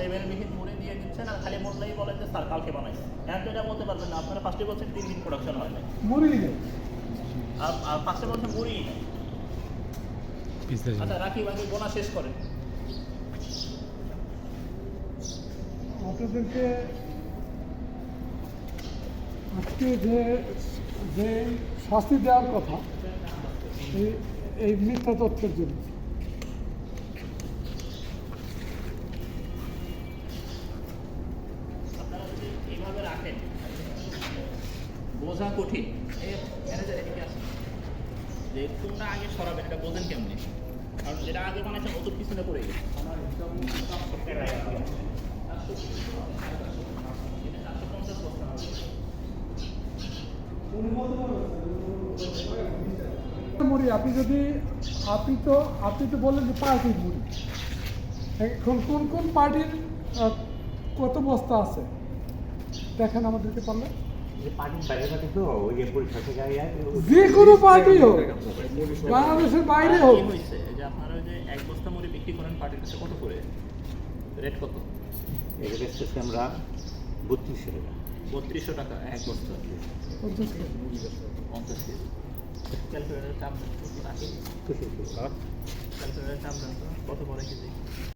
লেভেলবিহীন মুড়ি দিয়ে দিচ্ছেন আর খালি বললেই বলেন যে স্যার কালকে বানাই এখন তো এটা বলতে পারবেন না। আপনারা ফার্স্টে বলছেন তিন দিন প্রোডাকশন হয় না মুড়ি আর ফার্স্টে বলছেন মুড়ি আচ্ছা রাখি বাকি বোনা শেষ করেন আপনাদেরকে আজকে যে যে শাস্তি দেওয়ার কথা এই এই মিথ্যা তথ্যের জন্য আপনারা যদি এইভাবে রাখেন বোঝা কঠিন। যে কোনটা আগে এটা বোঝেন কেমনি? কারণ যেটা আগে পিছনে পড়ে গেছে। মুড়ি, আপনি যদি, আপনি তো আপনি তো বললেন যে পার্টির মুড়ি। এখন কোন কোন পার্টির কত বস্তা আছে? দেখেন আমাদেরকে পারলে। যে কোনো পার্টি হোক বাংলাদেশের বাইরে হোক। যে আপনারা ওই যে এক বস্তা মুড়ি বিক্রি করেন পার্টির কাছে কত করে? রেট কত? এটা বেচতেছি আমরা বত্রিশশো টাকা। বত্রিশশো টাকা এক বস্তা। পঞ্চাশ কেজি। পঞ্চাশ কেজি। ক্যালকুলেটারের চাপ কত পরে কেজি?